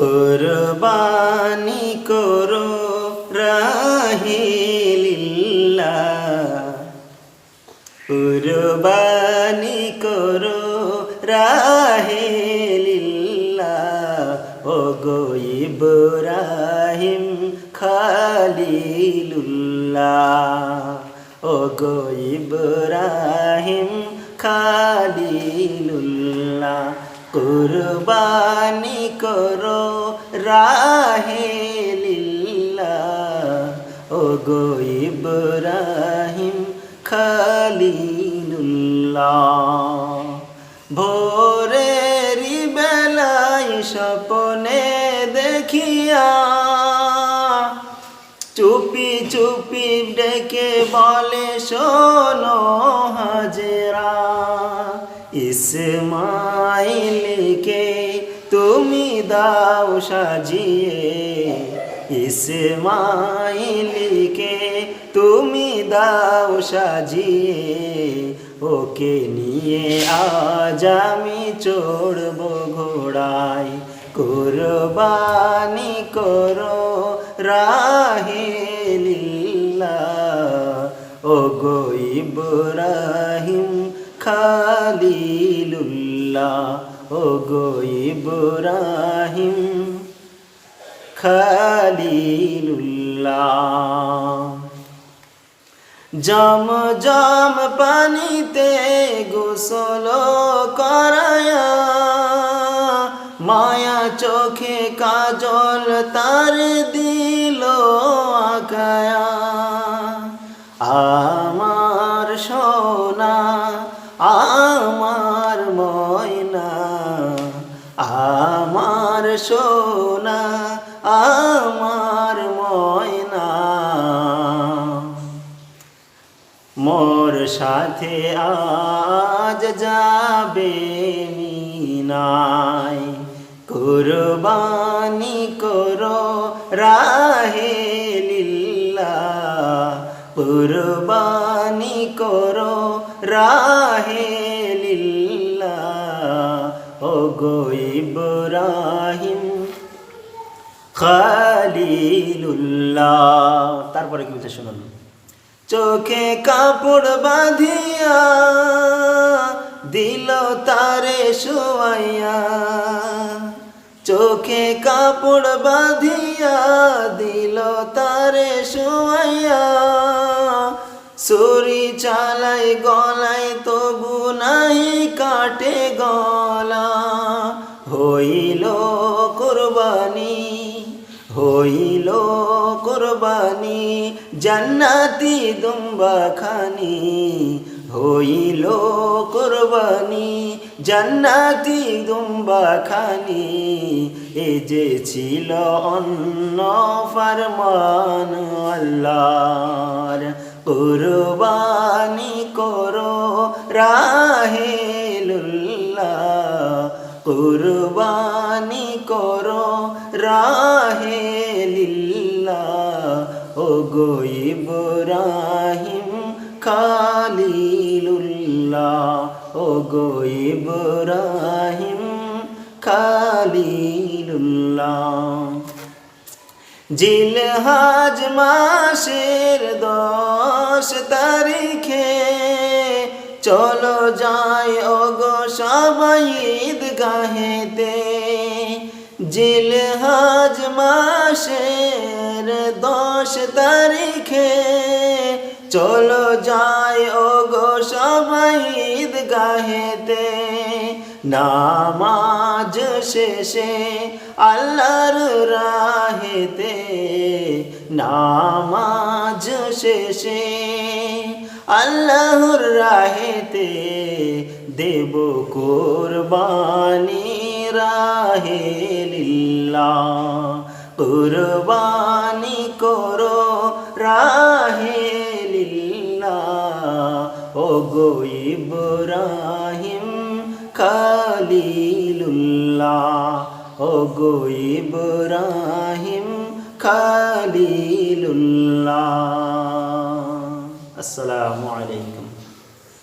কোরবানি করো রাহিলিল্লাহ। কুরবানি করো রাহেলিল্লাহ। ও গো ইব্রাহিম খালিলুল্লাহ। ও গো ইব্রাহিম খালিলুল্লাহ। কুরবানি করো রাহেলিল্লাহ ও গো ইব্রাহিম খালিলুল্লাহ। ভোরেরি বেলায় স্বপনে দেখিয়া চুপি চুপি ডেকে বলে, শোনো হাজেরা ইসমাইলকে তুমি দাও সাজিয়ে। ইসমাইলকে তুমি দাও সাজিয়ে। ওকে নিয়ে আজ আমি চড়ব ঘোড়ায়। কুরবানি করো রাহেলিল্লাহ ও গো ইব্রাহিম খালিলুল্লাহ ও গো ইব্রাহিম। খালিলুল্লাহ। জম জম পানিতে গোসল করায়া, মায়া চোখে কাজল তার দিল আকায়া। আমার সোনা আমার ময়না। মোর সাথে আজ যাবে মিনাই কুরবানি করো রাহেলিল্লাহ কুরবানি রাহেলিল্লাহ ও গো ইব্রাহিম, খালিলুল্লাহ। তারপরে কি বলছে শুনুন? চোখে কাপড় বাঁধিয়া দিল তারে শোয়াইয়া। চোখে কাপড় বাঁধিয়া দিল তারে শোয়াইয়া। সুরি চালাই গলায় তবু নাই কাটে গলা। হইল কোরবানি হইল কোরবানি, জান্নাতি দুম্বা খানি হইল কোরবানি, জান্নাতি দুম্বা খানি এ যে ছিল অন্য ফরমান আল্লাহর। কুরবানি করো রাহেলুল্লাহ, কুরবানি করো রাহেলিল্লাহ। ও গো ইব্রাহিম খালিলুল্লাহ ও গো ইব্রাহিম খালিলুল্লাহ। জিলহাজ দশ তারিখে। চলো যাই ওগো সবাই জিল জিলহাজ মাসের দশ তারিখে। চলো যাই ওগো সবাই গাহেতে নামাজ শেষে আল্লাহর রাহেতে নামাজ শেষে আল্লাহর রাহেতে দেব কোরবানি রাহে লিল্লাহ। কোরবানি করো রাহে ও গো ইব্রাহিম খালিলুল্লাহ ও গো ইব্রাহিম খালিলুল্লাহ। আসসালামু আলাইকুম।